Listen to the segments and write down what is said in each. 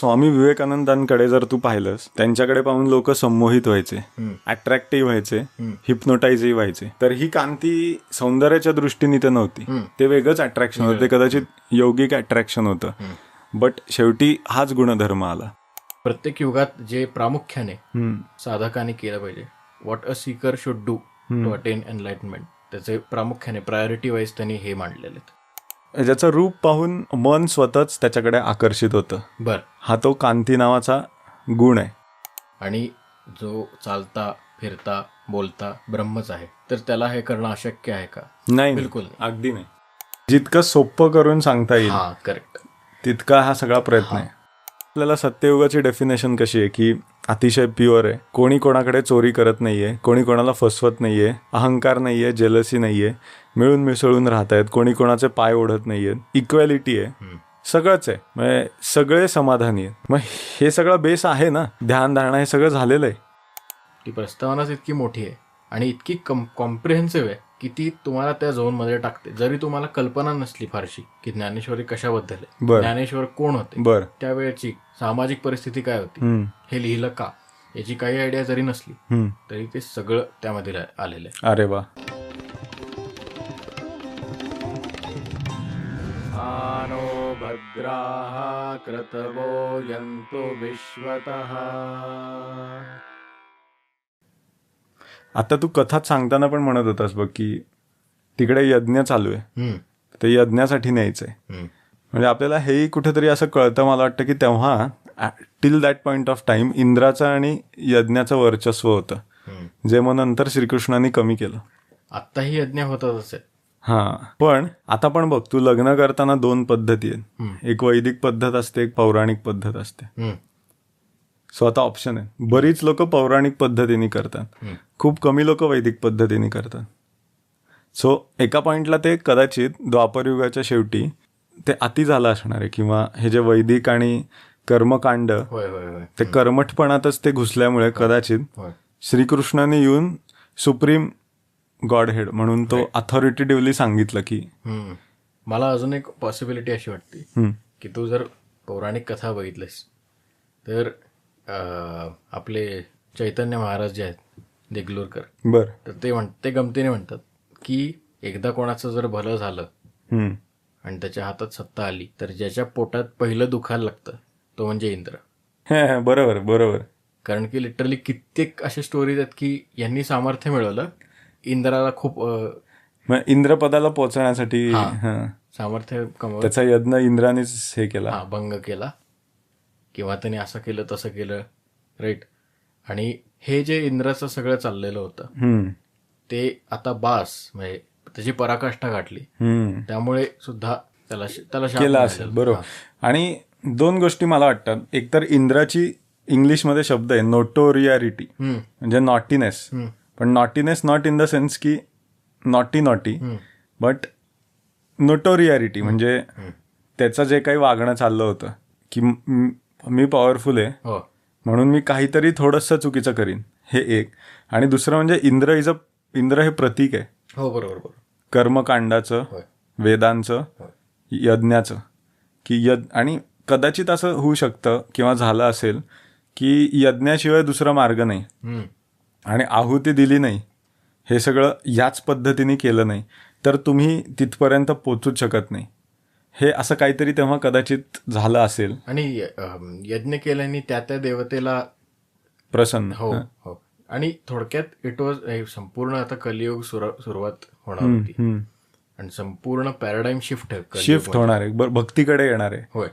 स्वामी विवेकानंदांकडे जर तू पाहिलंस त्यांच्याकडे पाहून लोक संमोहित व्हायचे अट्रॅक्टिव्ह व्हायचे हिप्नोटाईजही व्हायचे. तर ही कांती सौंदर्याच्या दृष्टीने ते नव्हती. ते वेगळंच अट्रॅक्शन होतं. ते कदाचित यौगिक अट्रॅक्शन होतं. बट शेवटी हाच गुणधर्म आला. प्रत्येक युगात जे प्रामुख्याने. साधकाने केलं पाहिजे what a seeker should do to attain enlightenment त्याचे प्रामुख्याने प्रायोरिटी वाईज त्यांनी हे मांडलेले आहेत. ज्याचं रूप पाहून मन स्वतःच त्याच्याकडे आकर्षित होतं. बर. हा तो कांती नावाचा गुण आहे. आणि जो चालता फिरता बोलता ब्रह्मच आहे. तर त्याला हे करणं अशक्य आहे का? नाही बिलकुल. अगदी नाही. जितकं सोपं करून सांगता येईल हा करेक्ट तितका हा सगळा प्रयत्न आहे. आपल्याला सत्ययुगाची डेफिनेशन कशी आहे की अतिशय प्युअर आहे. कोणी कोणाकडे चोरी करत नाहीये कोणी कोणाला फसवत नाहीये अहंकार नाहीये जेलसी नाहीये मिळून मिसळून राहत आहेत कोणी कोणाचे पाय ओढत नाहीयेत इक्वॅलिटी आहे. सगळंच आहे. म्हणजे सगळे समाधानी आहेत. मग हे सगळं बेस आहे ना? ध्यान धारणा हे सगळं झालेलं आहे. ती प्रस्तावनाच इतकी मोठी आहे आणि इतकी कॉम्प्रिहेन्सिव्ह आहे. की ती तुम्हाला त्या झोनमध्ये टाकते. जरी तुम्हाला कल्पना नसली फारशी की ज्ञानेश्वरी कशाबद्दल आहे. ज्ञानेश्वर कोण होते? बर. त्यावेळेची सामाजिक परिस्थिती काय होती? हे लिहिलं का? याची काही आयडिया जरी नसली तरी ते सगळं त्यामध्ये आलेलं आहे. अरे वा. भद्राः क्रतवो यन्तु विश्वतः। आता तू कथात सांगताना पण म्हणत होतास बघ की तिकडे यज्ञ चालू आहे. ते यज्ञासाठी न्यायचंय. म्हणजे आपल्याला हेही कुठेतरी असं कळतं मला वाटतं की तेव्हा till that point of time इंद्राचं आणि यज्ञाचं वर्चस्व होतं. जे मग नंतर श्रीकृष्णाने कमी केलं. आत्ताही यज्ञ होतातच आहे हा. पण आता पण बघ तू लग्न करताना दोन पद्धती. आहेत. एक वैदिक पद्धत असते एक पौराणिक पद्धत असते. हम्म, सो आता ऑप्शन आहे. बरीच लोक पौराणिक पद्धतीने करतात. खूप कमी लोक वैदिक पद्धतीने करतात. सो एका पॉइंटला ते कदाचित द्वापरयुगाच्या शेवटी ते अति झालं असणार आहे किंवा हे जे वैदिक आणि कर्मकांड ते कर्मठपणातच ते घुसल्यामुळे कदाचित श्रीकृष्णाने येऊन सुप्रीम गॉड हेड म्हणून तो अथॉरिटेटिव्हली सांगितलं की. मला अजून एक पॉसिबिलिटी अशी वाटते की तू जर पौराणिक कथा बघितलीस तर आपले चैतन्य महाराज जे आहेत देगलूरकर. बर. तर ते म्हण ते गमतीने म्हणतात की एकदा कोणाचं जर भलं झालं आणि त्याच्या हातात सत्ता आली तर ज्याच्या पोटात पहिलं दुखायला लागतं तो म्हणजे इंद्र. बरोबर बरोबर. कारण की लिटरली कित्येक अशा स्टोरीज आहेत की यांनी सामर्थ्य मिळवलं इंद्राला खूप इंद्रपदाला पोहोचण्यासाठी सामर्थ्य त्याचा यज्ञ इंद्रानेच हे केला. भंग केला. किंवा त्याने असं केलं तसं केलं राईट आणि हे जे इंद्राचं सगळं चाललेलं होतं ते आता बास म्हणजे त्याची पराकाष्ठा गाठली. त्यामुळे सुद्धा त्याला त्याला केला. असेल बरोबर. आणि दोन गोष्टी मला वाटतात. एकतर इंद्राची इंग्लिशमध्ये शब्द आहे नोटोरियारिटी म्हणजे नॉटीनेस पण naughtiness not in the sense की नॉटी नॉटी. बट नोटोरियारिटी म्हणजे त्याचं जे काही वागणं चाललं होतं की म- पॉवरफुल आहे. हो. म्हणून मी काहीतरी थोडंसं चुकीचं करीन. हे एक. आणि दुसरं म्हणजे इंद्र इज अ इंद्र हे प्रतीक आहे. हो बरोबर कर्मकांडाचं वेदांचं यज्ञाचं. की यज्ञ आणि कदाचित असं होऊ शकतं किंवा झालं असेल की यज्ञाशिवाय दुसरा मार्ग नाही. आणि आहुती दिली नाही. हे सगळं याच पद्धतीने केलं नाही. तर तुम्ही तिथपर्यंत पोचूच शकत नाही. हे असं काहीतरी तेव्हा कदाचित झालं असेल. आणि यज्ञ केल्याने त्या त्या देवतेला प्रसन्न. हो हो. आणि थोडक्यात इट वॉज संपूर्ण आता कलियुग सुर- सुरुवात होणार होती. आणि संपूर्ण पॅराडाईम शिफ्ट शिफ्ट होणार आहे. भक्तीकडे येणार आहे. होय.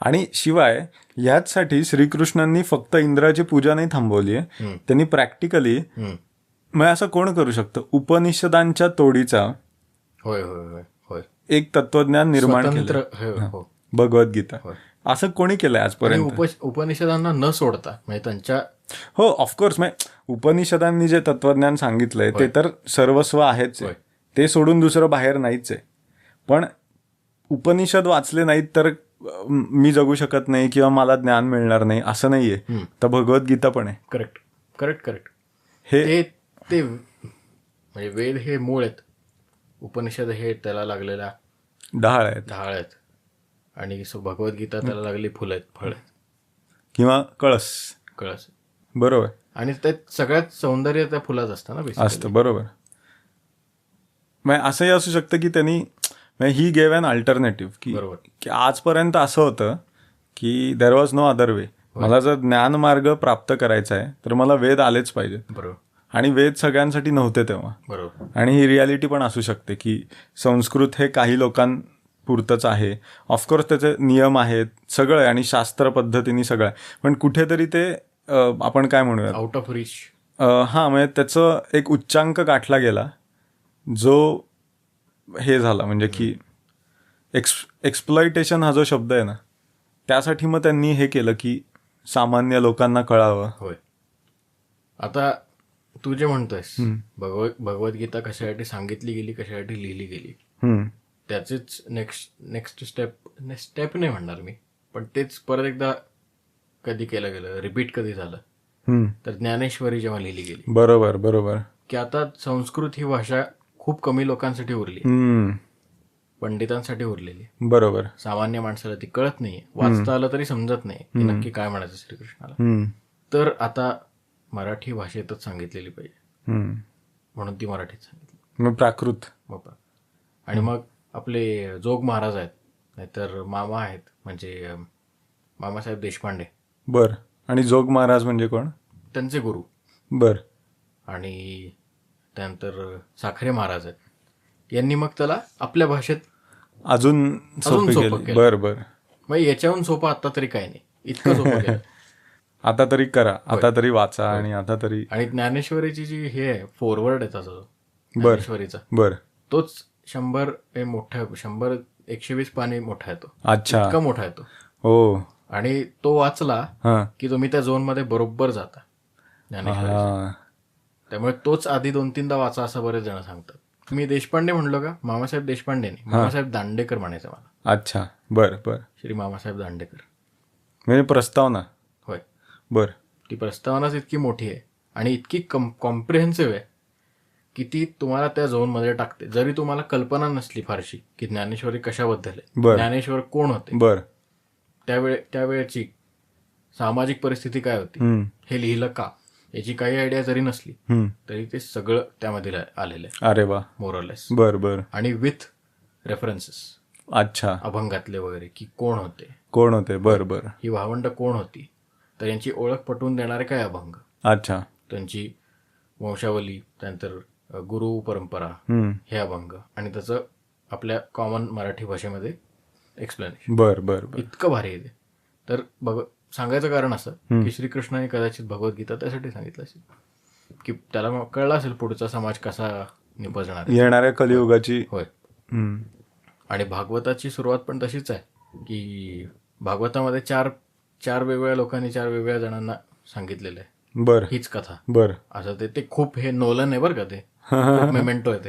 आणि शिवाय ह्याचसाठी श्रीकृष्णांनी फक्त इंद्राची पूजा नाही थांबवली आहे. त्यांनी प्रॅक्टिकली. मग असं कोण करू शकतं? उपनिषदांच्या तोडीचा होय होय होय. एक तत्वज्ञान निर्माण केलं हो, हो. भगवद्गीता. होय. असं कोणी केलंय आजपर्यंत? उप- उपनिषदांना न सोडता म्हणजे त्यांच्या हो ऑफकोर्स उपनिषदांनी जे तत्वज्ञान सांगितलंय ते तर सर्वस्व आहेच. ते सोडून दुसरं बाहेर नाहीच आहे. पण उपनिषद वाचले नाहीत तर मी जगू शकत नाही किंवा मला ज्ञान मिळणार नाही असं नाहीये. तर भगवद्गीता पण आहे. करेक्ट करेक्ट करेक्ट हे ते ते म्हणजे वेद हे मूळ आहेत. उपनिषद हे त्याला लागलेल्या ढाळ आहेत. ढाळ आहेत. आणि सो भगवद्गीता त्याला लागली फुलं आहेत फळ आहेत. किंवा कळस. कळस. बरोबर. आणि त्यात सगळ्यात सौंदर्य त्या फुलात असतं ना. असतं बरोबर. मग असंही असू शकतं की त्यांनी ही गेव अन अल्टरनेटिव्ह की बरोबर. की आजपर्यंत असं होतं की there was no other way मला जर ज्ञान मार्ग प्राप्त करायचा आहे तर मला वेद आलेच पाहिजेत. बरोबर. आणि वेद सगळ्यांसाठी नव्हते तेव्हा. बरोबर. आणि ही रियालिटी पण असू शकते की संस्कृत हे काही लोकांपुरतंच आहे. ऑफकोर्स त्याचे नियम आहेत सगळं आणि शास्त्र पद्धतीने सगळं आहे. पण कुठेतरी ते आपण काय म्हणूयात? आउट ऑफ रिच हां म्हणजे त्याचं एक उच्चांक गाठला गेला जो हे झाला म्हणजे की एक्स एक्सप्लॉयटेशन हा जो शब्द आहे ना त्यासाठी मग त्यांनी हे केलं की सामान्य लोकांना कळावं. होय. आता तू जे म्हणतोयस भगवत भगवद्गीता कशासाठी सांगितली गेली कशासाठी लिहिली गेली त्याचेच नेक्स्ट नेक्स्ट स्टेप स्टेप नाही म्हणणार मी पण तेच परत एकदा कधी केलं गेलं रिपीट कधी झालं. तर ज्ञानेश्वरी जेव्हा लिहिली गेली. बरोबर बरोबर. की आता संस्कृत ही भाषा खूप कमी लोकांसाठी उरली. पंडितांसाठी उरलेली. बरोबर. सामान्य माणसाला ती कळत नाही वाचता आलं तरी समजत नाही की नक्की काय म्हणायचं श्रीकृष्णाला. तर आता मराठी भाषेतच सांगितलेली पाहिजे. म्हणून ती मराठीत सांगितली. मग प्राकृत. बापा आणि मग आपले जोग महाराज आहेत नाहीतर मामा आहेत म्हणजे मामासाहेब देशपांडे. बर. आणि जोग महाराज म्हणजे कोण? त्यांचे गुरु. बर. आणि त्यानंतर साखरे महाराज आहेत. यांनी मग त्याला आपल्या भाषेत अजून. बर बर. मग याच्याहून सोपं आता तरी काय नाही. इतकं सोपं आता तरी करा आता तरी वाचा आणि आता तरी आणि ज्ञानेश्वरीची जी हे आहे फॉरवर्ड आहे त्याचा जो ज्ञानेश्वरीचा. बर. तोच शंभर हे मोठा शंभर एकशे वीस पाणी मोठा आहे तो अच्छा. इतका मोठा आहे तो हो. आणि तो वाचला की तुम्ही त्या झोनमध्ये बरोबर जाता. ज्ञानेश्वरी त्यामुळे तोच आधी दोन तीनदा वाचा असं बरेच जण सांगतात. मी देशपांडे म्हणलो का? मामासाहेब देशपांडे मामासाहेब दांडेकर म्हणायचं मला. अच्छा. बर बर. श्री मामासाहेब दांडेकर. म्हणजे प्रस्तावना. बर. ती प्रस्तावनाच इतकी मोठी आहे आणि इतकी कॉम्प्रिहेन्सिव्ह आहे की ती तुम्हाला त्या झोनमध्ये टाकते. जरी तुम्हाला कल्पना नसली फारशी की ज्ञानेश्वरी कशाबद्दल आहे. ज्ञानेश्वर कोण होते? बर. त्यावेळे त्यावेळेची सामाजिक परिस्थिती काय होती? हे लिहिलं का? याची काही आयडिया जरी नसली. तरी ते सगळं त्यामध्ये आलेलं आहे. अरे वा. मोरलेस बर बर. आणि विथ रेफरन्सेस अच्छा. अभंगातले वगैरे की कोण होते? कोण होते? बर बर. ही भावंड कोण होती? तर यांची ओळख पटवून देणारे काय अभंग? अच्छा. त्यांची वंशावली त्यानंतर गुरु परंपरा हे अभंग आणि त्याचं आपल्या कॉमन मराठी भाषेमध्ये एक्सप्लेनेशन बर बर इतकं भारी आहे ते. तर बघ सांगायचं कारण असं की श्रीकृष्णाने कदाचित भगवद्गीता त्यासाठी सांगितलं असेल. की त्याला कळलं असेल पुढचा समाज कसा निपजणार. येणाऱ्या कलियुगाची. होय. आणि भागवताची सुरुवात पण तशीच आहे की भागवतामध्ये चार चार वेगवेगळ्या लोकांनी चार वेगवेगळ्या जणांना सांगितलेलं आहे. बर. हीच कथा. बर. असं ते ते खूप हे नोलन आहे बरं का ते. मेमेंटो आहे ते.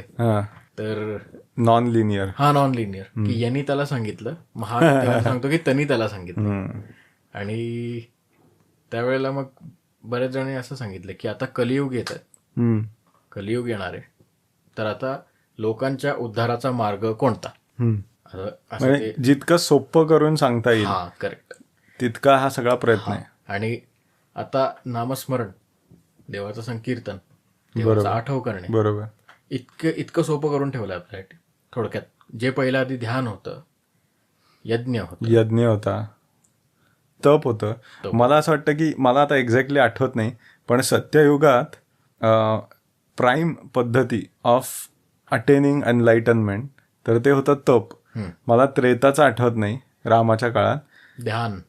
तर नॉन लिनियर हा नॉन लिनियर की यांनी त्याला सांगितलं. मग हा त्याला सांगतो की त्यांनी त्याला सांगितलं. आणि त्यावेळेला मग बरेच जण असं सांगितलं की आता कलियुग येत आहे. कलियुग येणार आहे. तर आता लोकांच्या उद्धाराचा मार्ग कोणता? म्हणजे जितकं सोपं करून सांगता येईल. हा करेक्ट तितका हा सगळा प्रयत्न आहे. आणि आता नामस्मरण देवाचं संकीर्तन देवाचं आठव करणे. बरोबर. इतकं इतकं सोपं करून ठेवलं आपल्यासाठी थोडक्यात जे पहिलं आधी ध्यान होतं यज्ञ होतं. यज्ञ होता. तप होतं. मला असं वाटतं की मला आता एक्झॅक्टली आठवत नाही पण सत्ययुगात प्राईम पद्धती ऑफ अटेनिंग अनलाइटनमेंट तर ते होतं तप. मला त्रेताचं आठवत नाही रामाच्या काळात. ध्यान.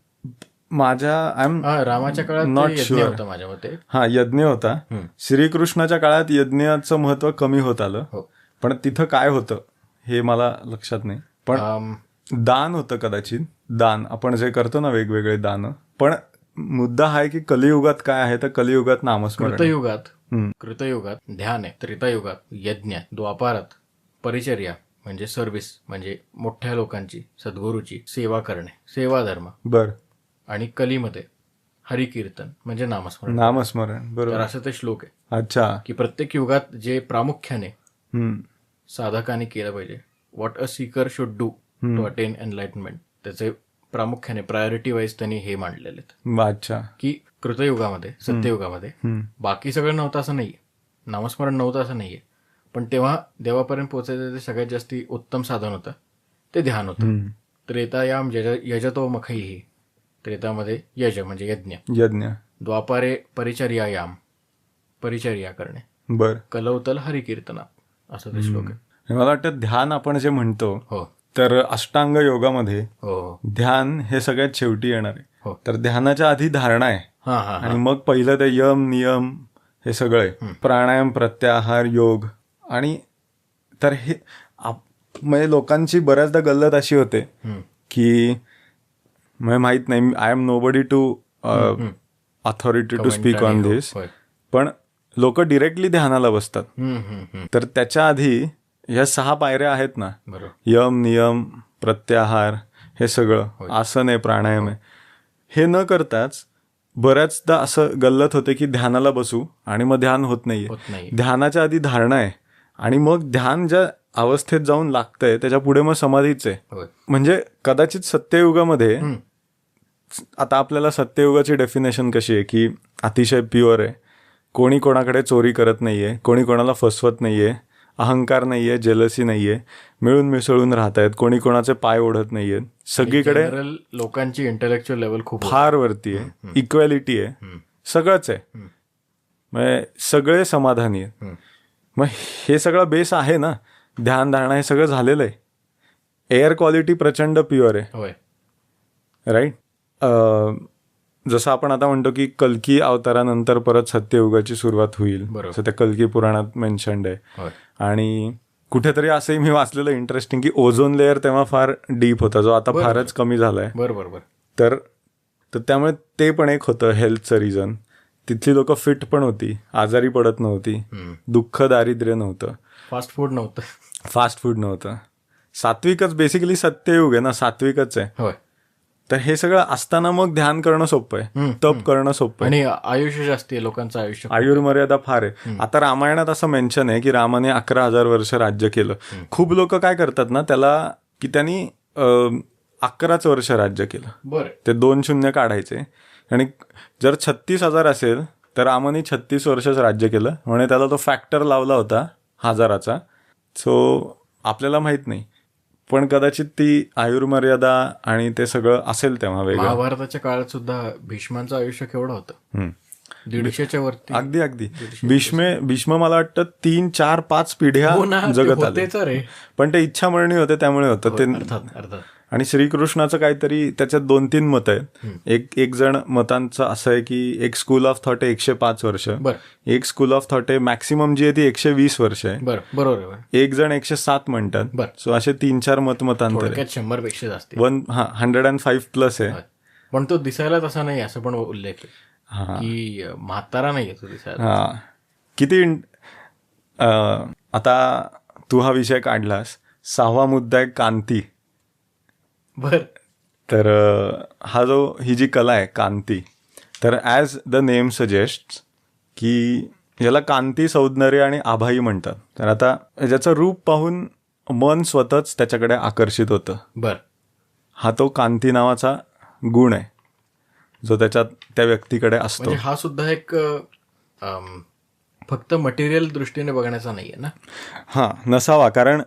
माझ्या आय एम रामाच्या काळात यज्ञ sure. होतं माझ्या मते. हा यज्ञ होता. श्रीकृष्णाच्या काळात यज्ञाचं महत्त्व कमी होत आलं. हो. पण तिथं काय होतं हे मला लक्षात नाही. पण दान होतं कदाचित. दान आपण जे करतो ना वेगवेगळे दान. पण मुद्दा हा आहे की कलियुगात काय आहे तर कलियुगात नामस्मरण. कृतयुगात. कृतयुगात ध्यान आहे. त्रेतायुगात यज्ञ द्वापारात परिचर्या म्हणजे सर्व्हिस म्हणजे मोठ्या लोकांची सद्गुरूची सेवा करणे सेवा धर्म. बर. आणि कलीमध्ये हरिकीर्तन म्हणजे नामस्मरण. नामस्मरण तर बरोबर. असं ते श्लोक आहे. अच्छा. की प्रत्येक युगात जे प्रामुख्याने. साधकाने केलं पाहिजे what a seeker should do to attain enlightenment त्याचे प्रामुख्याने प्रायोरिटी वाईज त्यांनी हे मांडलेले अच्छा. की कृतयुगामध्ये सत्ययुगामध्ये. बाकी सगळं नव्हतं असं नाहीये. नामस्मरण नव्हतं असं नाहीये. पण तेव्हा देवापर्यंत पोहोचायचं ते सगळ्यात जास्ती उत्तम साधन होतं ते ध्यान होतं. त्रेतायाम यज यजतो मखैही त्रेतामध्ये यज म्हणजे यज्ञ. यज्ञ. द्वापारे परिचर्यायाम परिचर्या करणे. बर. कलवतल हरिकीर्तना असं ते श्लोक आहे. मला वाटतं ध्यान आपण जे म्हणतो हो. तर अष्टांग योगामध्ये हो. ध्यान हे सगळ्यात शेवटी येणार आहे. हो. तर ध्यानाच्या आधी धारणा आहे. आणि मग पहिलं ते यम नियम हे सगळं आहे. प्राणायाम प्रत्याहार योग. आणि तर हे म्हणजे लोकांची बऱ्याचदा गल्लत अशी होते. की म्हणजे माहीत नाही I am nobody to authority to speak on हो, धिस. पण लोक डिरेक्टली ध्यानाला बसतात. तर त्याच्या आधी ह्या सहा पायऱ्या आहेत ना यम नियम प्रत्याहार हे सगळं आसन आहे प्राणायाम आहे. हे. न करताच बऱ्याचदा असं गल्लत होते की ध्यानाला बसू आणि मग ध्यान होत नाहीये. ध्यानाच्या आधी धारणा आहे. आणि मग ध्यान ज्या अवस्थेत जाऊन लागतंय त्याच्या पुढे मग समाधीच आहे. म्हणजे कदाचित सत्ययुगामध्ये. आता आपल्याला सत्ययुगाची डेफिनेशन कशी आहे की अतिशय प्युअर आहे. कोणी कोणाकडे चोरी करत नाहीये कोणी कोणाला फसवत नाहीये अहंकार नाहीये जेलसी नाहीये मिळून मिसळून राहत आहेत कोणी कोणाचे पाय ओढत नाहीयेत सगळीकडे जनरल लोकांची इंटेलेक्च्युअल लेवल खूप फार वरती आहे. इक्वॅलिटी आहे. सगळंच आहे. म्हणजे सगळे समाधानी आहेत. मग हे सगळं बेस आहे ना? ध्यान धारणा हे सगळं झालेलं आहे. एअर क्वालिटी प्रचंड प्युअर आहे. होय. राईट जसं आपण आता म्हणतो की कल्की अवतारानंतर परत सत्ययुगाची सुरुवात होईल. बरोबर. असं त्या कल्की पुराणात मेन्शन्ड आहे. आणि कुठेतरी असंही मी वाचलेलं इंटरेस्टिंग की ओझोन लेअर तेव्हा फार डीप होता जो आता फारच कमी झालाय. बरं बरं बरं तर तर त्यामुळे ते पण एक होतं हेल्थचं रिझन तिथली लोक फिट पण होती आजारी पडत नव्हती. दुःख दारिद्र्य नव्हतं. फास्ट फूड नव्हतं. फास्ट फूड नव्हतं. सात्विकच बेसिकली सत्ययुग आहे ना सात्विकच आहे. तर हे सगळं असताना मग ध्यान करणं सोपं आहे. तप करणं सोपं आहे. आणि आयुष्य जास्ती आहे लोकांचं आयुष्य आयुर्मर्यादा फार आहे. आता रामायणात असं मेन्शन आहे की रामाने अकरा हजार वर्ष राज्य केलं. खूप लोक काय करतात ना त्याला की त्यांनी अकराच वर्ष राज्य केलं. बरं. ते दोन शून्य काढायचे. आणि जर छत्तीस हजार असेल तर रामाने छत्तीस वर्षच राज्य केलं. म्हणजे त्याला तो फॅक्टर लावला होता हजाराचा. सो आपल्याला माहीत नाही. पण कदाचित ती आयुर्मर्यादा आणि ते सगळं असेल तेव्हा वेगळं. महाभारताच्या काळात सुद्धा भीष्मांचं आयुष्य केवढं होतं. दीडशेच्या वरती? अगदी अगदी. भीष्मे भीष्म मला वाटतं तीन चार पाच पिढ्या हो ते जगत आले. पण ते इच्छामरणी होते त्यामुळे होतं. ते अर्थात अर्थात. आणि श्रीकृष्णाचं काहीतरी त्याच्यात दोन तीन मत आहेत. एक एक जण मतांचं असं आहे की एक स्कूल ऑफ थॉट आहे एकशे पाच वर्ष. एक स्कूल ऑफ थॉट आहे मॅक्सिमम जी आहे ती एकशे वीस वर्ष आहे. बरं बरोबर. एक जण एकशे सात म्हणतात. सो असे तीन चार मत मतांतर. शंभरपेक्षा जास्त. वन हा हंड्रेड अँड फाईव्ह प्लस आहे. पण तो दिसायला तसा नाही असं पण उल्लेख हा. की म्हातारा नाही तो दिसायला हा. किती आता तू हा विषय काढलास. सहावा मुद्दा आहे कांती. बर. तर हा जो ही जी कला आहे कांती तर ॲज द नेम सजेस्ट की याला कांती सौंदर्य आणि आभाई म्हणतात. तर आता ज्याचं रूप पाहून मन स्वतःच त्याच्याकडे आकर्षित होतं. बर. हा तो कांती नावाचा गुण आहे जो त्याच्यात त्या व्यक्तीकडे असतो. म्हणजे हा सुद्धा एक फक्त मटेरियल दृष्टीने बघण्याचा नाहीये ना? हा नसावा. कारण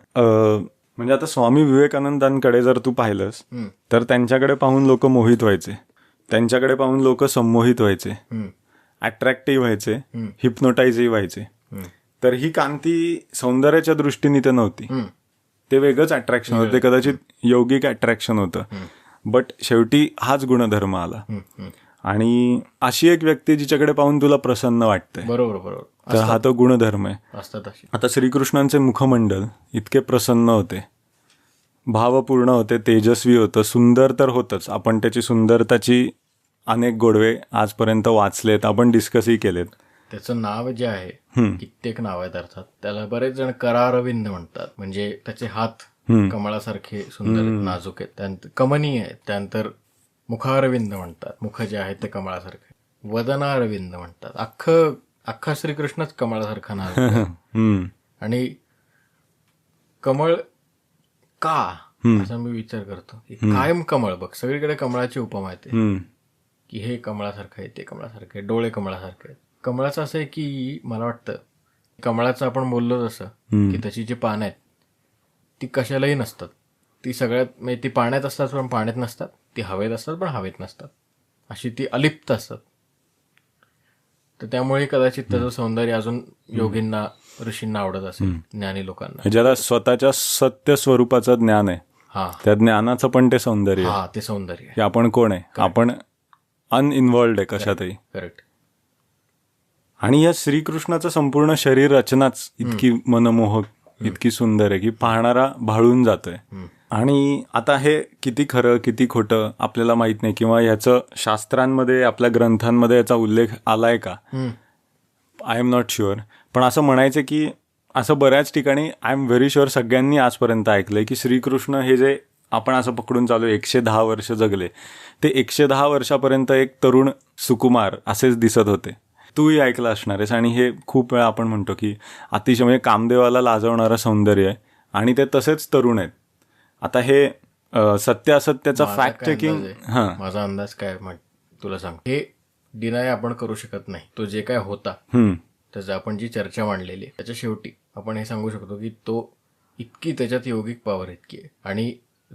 म्हणजे आता स्वामी विवेकानंदांकडे जर तू पाहिलंस. तर त्यांच्याकडे पाहून लोक मोहित व्हायचे त्यांच्याकडे पाहून लोक संमोहित व्हायचे. अट्रॅक्टिव्ह व्हायचे. हिप्नोटाईजही व्हायचे. तर ही कांती सौंदर्याच्या दृष्टीने तर नव्हती. ते वेगळंच अट्रॅक्शन होतं ते कदाचित यौगिक अट्रॅक्शन होतं बट शेवटी हाच गुणधर्म आला. आणि अशी एक व्यक्ती जिच्याकडे पाहून तुला प्रसन्न वाटतंय. बरोबर बरोबर. तर हा तो गुणधर्म आहे. असतात अशी. आता श्रीकृष्णांचे मुखमंडल इतके प्रसन्न होते. भावपूर्ण होते तेजस्वी होतं सुंदर तर होतच. आपण त्याची सुंदरताची अनेक गोडवे आजपर्यंत वाचलेत आपण डिस्कसही केलेत. त्याचं नाव जे आहे कित्येक नाव आहेत अर्थात. त्याला बरेच जण करारविंद म्हणतात. म्हणजे त्याचे हात कमळासारखे सुंदर नाजूक आहेत. त्यानंतर कमनीय आहेत. त्यानंतर मुखारविंद म्हणतात. मुख जे आहेत ते कमळासारखे. वदनारविंद म्हणतात. अख्खं अख्खा श्रीकृष्णच कमळासारखा आहे. हम्म. आणि कमळ का? असा मी विचार करतो. कायम कमळ बघ. सगळीकडे कमळाची उपमा येते. की हे कमळासारखं आहे ते कमळासारखं आहे डोळे कमळासारखे आहेत. कमळाचं असं आहे की मला वाटतं कमळाचं आपण बोललो जसं की त्याची जी पानं आहेत ती कशालाही नसतात. ती सगळ्यात म्हणजे ती पाण्यात असतात पण पाण्यात नसतात. ती हवेत असतात पण हवेत नसतात. अशी ती अलिप्त असतात. तर त्यामुळे कदाचित त्याचं सौंदर्य अजून योगींना ऋषींना आवडत असेल ज्ञानी लोकांना. ज्याला स्वतःच्या सत्य स्वरूपाचं ज्ञान आहे हा. त्या ज्ञानाचं पण ते सौंदर्य हा ते सौंदर्य की आपण कोण आहे? आपण अनइन्वॉल्ड आहे कशातही. करेक्ट आणि या श्रीकृष्णाचं संपूर्ण शरीर रचनाच इतकी मनमोहक इतकी सुंदर आहे की पाहणारा भाळून जातोय. आणि आता हे किती खरं किती खोटं आपल्याला माहीत नाही किंवा ह्याचं शास्त्रांमध्ये आपल्या ग्रंथांमध्ये याचा उल्लेख आलाय का? आय एम नॉट शुअर पण असं म्हणायचं की असं बऱ्याच ठिकाणी आय एम व्हेरी शुअर सगळ्यांनी आजपर्यंत ऐकलंय की श्रीकृष्ण हे जे आपण असं पकडून चालू एकशे दहा वर्ष जगले ते एकशे दहा वर्षापर्यंत एक तरुण सुकुमार असेच दिसत होते. तूही ऐकलं असणार आहेस आणि हे खूप वेळा आपण म्हणतो की अतिशय म्हणजे कामदेवाला लाजवणारं सौंदर्य आहे आणि ते तसेच तरुण आहेत. आता हे सत्य असत्याचा फॅक्ट चेकिंग माझा अंदाज काय म्हण- तुला सांग हे डिनाय आपण करू शकत नाही. तो जे काय होता त्याचं आपण जी चर्चा मांडलेली त्याच्या शेवटी आपण हे सांगू शकतो की तो इतकी त्याच्यात योगिक पॉवर इतकी आहे आणि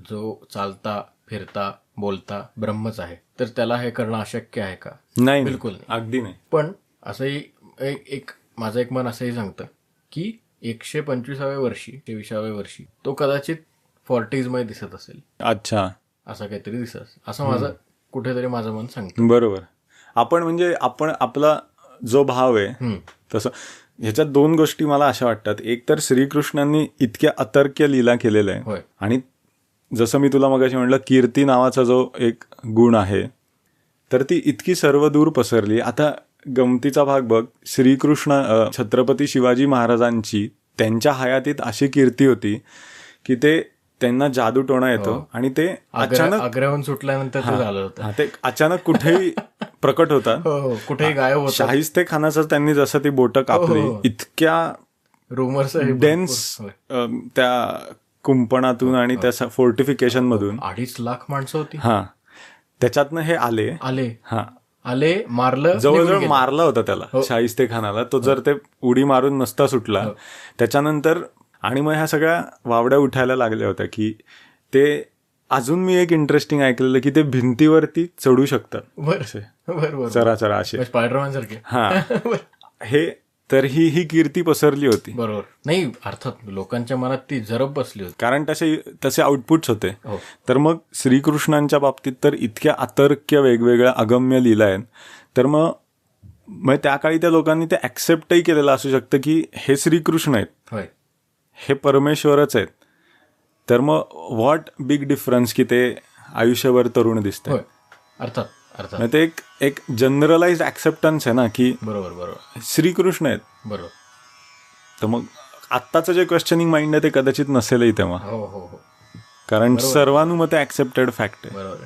जो चालता फिरता बोलता ब्रह्मच आहे. तर त्याला हे करणं अशक्य आहे का? नाही बिलकुल नाही. अगदी नाही. पण असंही एक एक माझं एक मन असंही सांगतं की एकशे पंचवीसाव्या वर्षी तेविसाव्या वर्षी तो कदाचित फॉर्टीजमध्ये दिसत असेल. अच्छा. असं काहीतरी दिसत. असं माझं कुठेतरी माझं मन सांगतं. बरोबर. आपण म्हणजे आपण आपला जो भाव आहे. तसं ह्याच्यात दोन गोष्टी मला अशा वाटतात. एक तर श्रीकृष्णांनी इतक्या अतर्क्य लीला केलेल्या आहे. आणि जसं मी तुला मगाशी म्हटलं कीर्ती नावाचा जो एक गुण आहे तर ती इतकी सर्व दूर पसरली. आता गमतीचा भाग बघ श्रीकृष्ण छत्रपती शिवाजी महाराजांची त्यांच्या हयातीत अशी कीर्ती होती की ते त्यांना जादू टोणा येतो आणि ते अचानक आग्र्याहून सुटल्यानंतर ते झालं होतं. हा, ते अचानक कुठेही प्रकट होतात. हो हो कुठेही गायब होत शाहिस्ते खानाचं त्यांनी जसं ती बोटं कापली हो, हो. इतक्या रुमर्स डेन्स त्या कुंपणातून आणि त्या फोर्टिफिकेशन मधून. अडीच लाख माणसं होती. हा. त्याच्यातनं हे आले. आले. हा. आले मारलं जवळजवळ. मारला होता त्याला शाहिस्ते खानाला. तो जर ते उडी मारून नसता सुटला त्याच्यानंतर आणि मग ह्या सगळ्या वावड्या उठायला लागल्या होत्या की ते अजून मी एक इंटरेस्टिंग ऐकलेलं की ते भिंतीवरती चढू शकतात. चरा चरा असे. स्पायडरमॅन सारखे. हा. हे तर ही ही कीर्ती पसरली होती. बरोबर. नाही अर्थात लोकांच्या मनात ती जरब बसली होती. कारण तसे तसे आउटपुट्स होते. हो. तर मग श्रीकृष्णांच्या बाबतीत तर इतक्या अतर्क्य वेगवेगळ्या अगम्य लीला आहेत. तर मग मग त्या काळी त्या लोकांनी ते ऍक्सेप्टही केलेलं असू शकतं की हे श्रीकृष्ण आहेत. हे परमेश्वरच आहेत. तर मग व्हॉट बिग डिफरन्स की ते आयुष्यभर तरुण दिसते अर्थात ते एक एक जनरलाइज ऍक्सेप्टन्स आहे ना की बरोबर बरोबर. श्रीकृष्ण आहेत. बरोबर. तर मग आत्ताचं जे क्वेश्चनिंग माइंड आहे ते कदाचित नसेलही तेव्हा. हो हो हो. कारण सर्वानुमते ऍक्सेप्टेड फॅक्ट आहे. बरोबर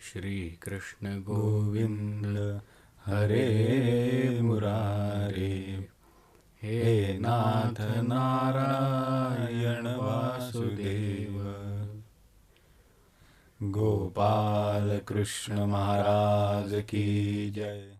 श्रीकृष्ण गोविंद हरे मुरारे। हे नाथ नारायण वासुदेव। गोपाल कृष्ण महाराज की जय।